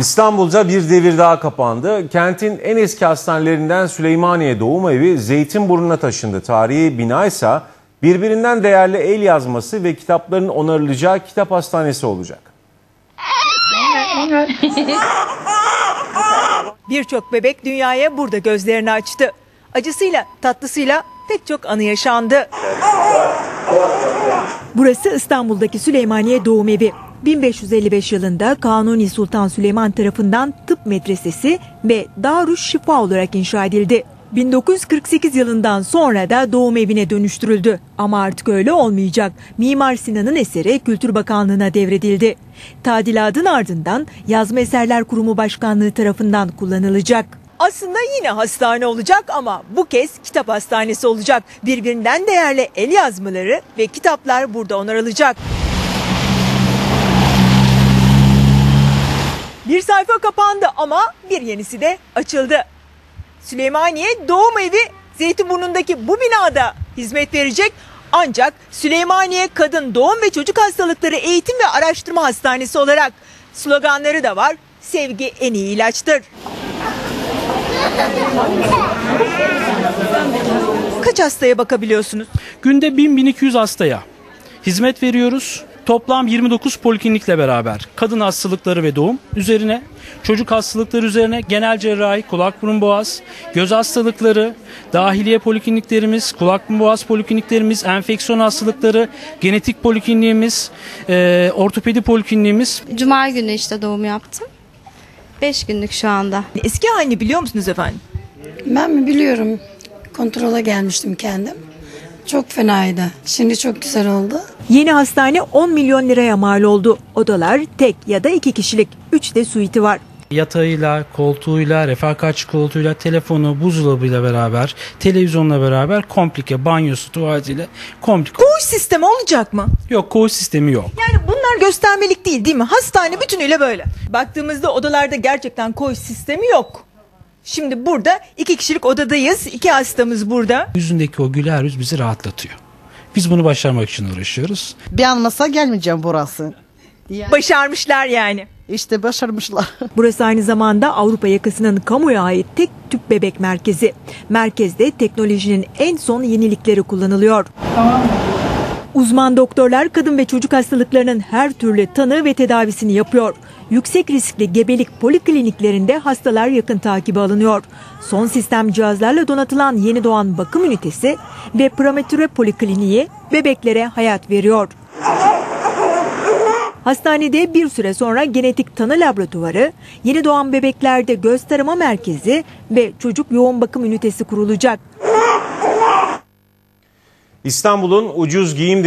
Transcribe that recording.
İstanbul'da bir devir daha kapandı. Kentin en eski hastanelerinden Süleymaniye Doğum Evi Zeytinburnu'na taşındı. Tarihi bina birbirinden değerli el yazması ve kitapların onarılacağı kitap hastanesi olacak. Birçok bebek dünyaya burada gözlerini açtı. Acısıyla, tatlısıyla pek çok anı yaşandı. Burası İstanbul'daki Süleymaniye Doğum Evi. 1555 yılında Kanuni Sultan Süleyman tarafından tıp medresesi ve Daruş Şifa olarak inşa edildi. 1948 yılından sonra da doğum evine dönüştürüldü. Ama artık öyle olmayacak. Mimar Sinan'ın eseri Kültür Bakanlığı'na devredildi. Tadilatın ardından Yazma Eserler Kurumu Başkanlığı tarafından kullanılacak. Aslında yine hastane olacak ama bu kez kitap hastanesi olacak. Birbirinden değerli el yazmaları ve kitaplar burada onarılacak. Bir sayfa kapandı ama bir yenisi de açıldı. Süleymaniye Doğum Evi Zeytinburnu'ndaki bu binada hizmet verecek. Ancak Süleymaniye Kadın Doğum ve Çocuk Hastalıkları Eğitim ve Araştırma Hastanesi olarak sloganları da var. Sevgi en iyi ilaçtır. Kaç hastaya bakabiliyorsunuz? Günde 1000-1200 hastaya hizmet veriyoruz. Toplam 29 poliklinikle beraber kadın hastalıkları ve doğum üzerine, çocuk hastalıkları üzerine genel cerrahi, kulak burun boğaz, göz hastalıkları, dahiliye polikliniklerimiz, kulak burun boğaz polikliniklerimiz, enfeksiyon hastalıkları, genetik polikliniğimiz, e, ortopedi polikliniğimiz. Cuma günü işte doğum yaptım. 5 günlük şu anda. Eski halini biliyor musunuz efendim? Ben mi biliyorum. Kontrola gelmiştim kendim. Çok fenaydı. Şimdi çok güzel oldu. Yeni hastane 10 milyon liraya mal oldu. Odalar tek ya da iki kişilik. 3 de suiti var. Yatağıyla, koltuğuyla, refakatçi koltuğuyla, telefonu, buzdolabıyla beraber, televizyonla beraber komplike, banyosu, tuvaletiyle komplike. Koğuş sistemi olacak mı? Yok koğuş sistemi yok. Yani bunlar göstermelik değil değil mi? Hastane bütünüyle böyle. Baktığımızda odalarda gerçekten koğuş sistemi yok. Şimdi burada iki kişilik odadayız. İki hastamız burada. Yüzündeki o güler yüz bizi rahatlatıyor. Biz bunu başarmak için uğraşıyoruz. Bir anmasa gelmeyeceğim burası. Yani Başarmışlar yani. işte başarmışlar. Burası aynı zamanda Avrupa yakasının kamuya ait tek tüp bebek merkezi. Merkezde teknolojinin en son yenilikleri kullanılıyor. Uzman doktorlar kadın ve çocuk hastalıklarının her türlü tanı ve tedavisini yapıyor. Yüksek riskli gebelik polikliniklerinde hastalar yakın takibi alınıyor. Son sistem cihazlarla donatılan yeni doğan bakım ünitesi ve prematüre polikliniği bebeklere hayat veriyor. Hastanede bir süre sonra genetik tanı laboratuvarı, yeni doğan bebeklerde göz tarama merkezi ve çocuk yoğun bakım ünitesi kurulacak. İstanbul'un ucuz giyim